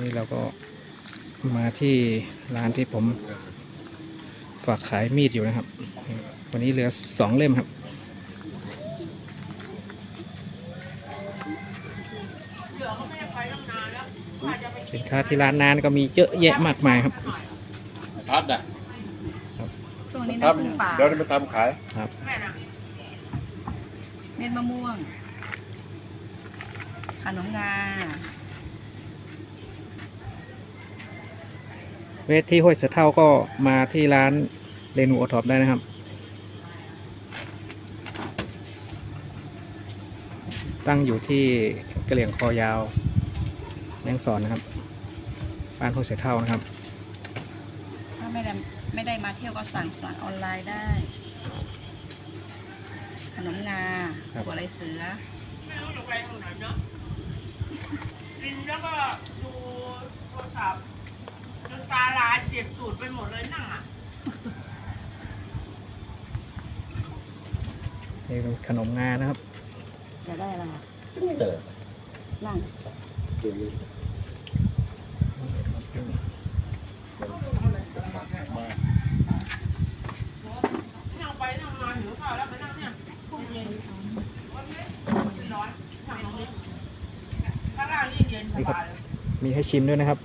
นี่เราก็มาที่ร้านที่ผมฝากขายมีดอยู่นะครับ วันนี้เหลือสองเล่มครับ สินค้าที่ร้านนานก็มีเยอะแยะมากมายครับพัดอะช่วงนี้ครัน้ำผึ้งป่าเดี๋ยวจะมาทำขายเม็ดมะม่วงขนมงา เวทที่ห้วยเสือเท่าก็มาที่ร้านเรนูโอท็อปได้นะครับ ตั้งอยู่ที่กระเหลี่ยงคอยาวแมงสอนนะครับ บ้านห้วยเสือเท่านะครับ ถ้าไม่ได้ไม่ได้มาเที่ยวก็สั่งสั่งออนไลน์ได้ ขนมงาครับ หัวไรเสือ ไม่รู้จะไปทางไหนเนาะกินแล้วก็ดูโทรศัพท์จน ตาลายเจ็บตูดไปหมดเลยนั่งอะนี่เป็นขนมงานะครับ จะได้อะไรอะเออนั่งนั่งไปนั่งมาหิวข้าวแล้วไปนั่งเนี่ยพุ่งเย็นวันนี้ร้อนนั่งตรงนี้ข้างล่างนี่เย็นสบายเลย มีให้ชิมด้วยนะครับ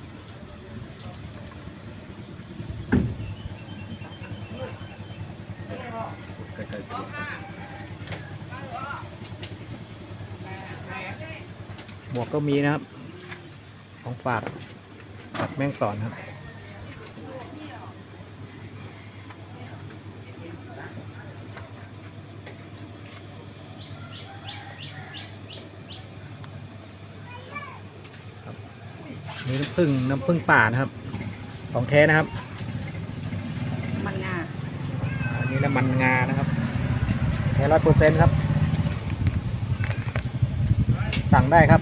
ใกล้ๆตัว หม วกก็มีนะครับ ของฝากจากแม่งสอนครับ นี่น้ำผึ้งน้ำผึ้งป่านะครับ ของแท้นะครับ มันงาอันนี้น้ำมันงานะครับแท้ร้อยเปอร์เซ็นต์ครับ สั่งได้ครับ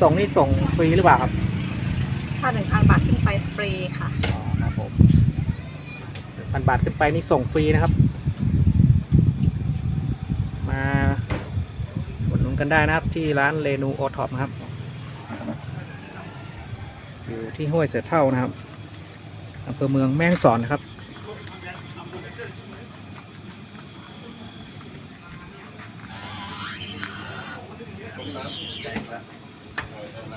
ส่งส่งนี่ส่งฟรีหรือเปล่าครับถ้าหนึ่งพันบาทขึ้นไปฟรีค่ะ อ๋อครับผมพันบาทขึ้นไปนี่ส่งฟรีนะครับ มาอุดหนุนกันได้นะครับที่ร้านเรนูโอท็อปนะครับ อยู่ที่ห้วยเสือเท่านะครับอำเภอเมืองแม่ฮ่องสอนนะครับ ครั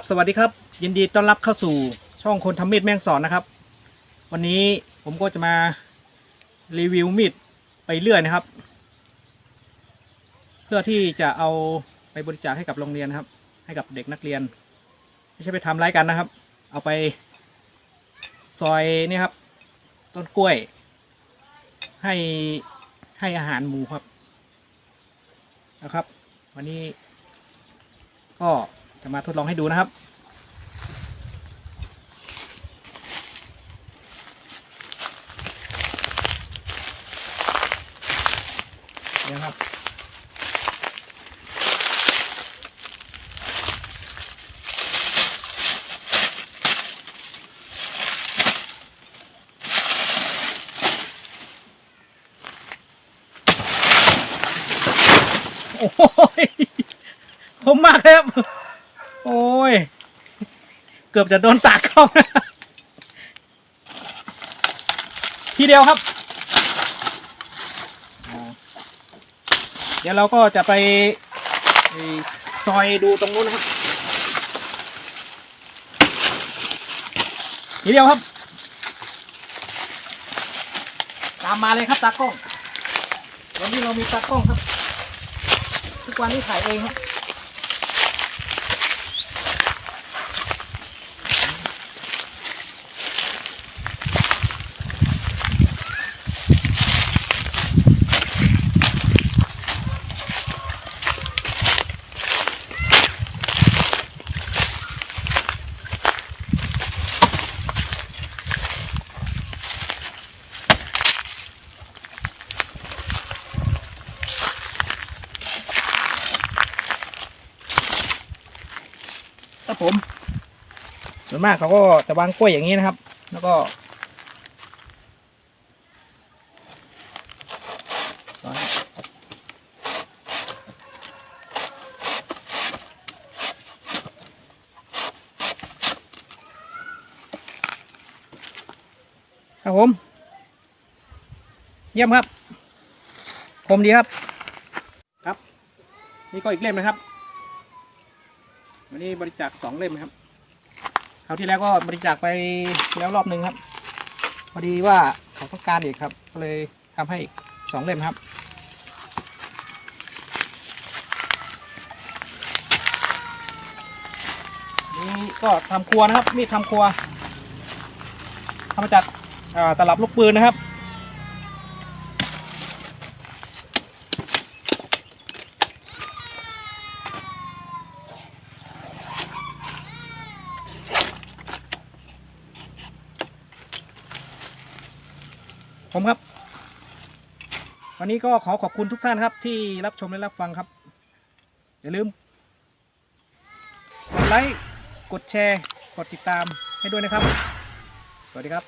บสวัสดีครับ ยินดีต้อนรับเข้าสู่ช่องคนทำมีดแม่งสอนนะครับ วันนี้ผมก็จะมารีวิวมีดไปเรื่อยนะครับ เพื่อที่จะเอาไปบริจาคให้กับโรงเรียนนะครับ ให้กับเด็กนักเรียน ไม่ใช่ไปทำร้ายกันนะครับ เอาไปซอยนี่ครับ ต้นกล้วย ให้ให้อาหารหมูครับนะครับ วันนี้ ก็จะมาทดลองให้ดูนะครับ เดี๋ยวครับ โอ้ยคมมากครับ โอ้ย เกือบจะโดนตากเข้านะทีเดียวครับ เดี๋ยวเราก็จะไปซอยดูตรงนู้นนะครับ ทีเดียวครับ ตามมาเลยครับตากล้องวันนี้เรามีตากล้องครับ ทุกวันนี้ถ่ายเองครั ครับผมส่วนมากเขาก็จะวางกล้วยอย่างนี้นะครับ แล้วก็ครับผม เยี่ยมครับ คมดีครับ ครับ นี่ก็อีกเล่มนะครับ วันนี้บริจาคสองเล่มครับคราวที่แล้วก็บริจาคไปแล้วรอบหนึ่งครับ พอดีว่าเขาต้องการอีกครับ ก็เลยทำให้อีกสองเล่มครับนี่ก็ทำครัวนะครับมีดทำครัวทำมาจากตลับลูกปืนนะครับ วันนี้ก็ขอขอบคุณทุกท่านครับ ที่รับชมและรับฟังครับ อย่าลืมกดไลค์ กดแชร์ กดติดตามให้ด้วยนะครับ สวัสดีครับ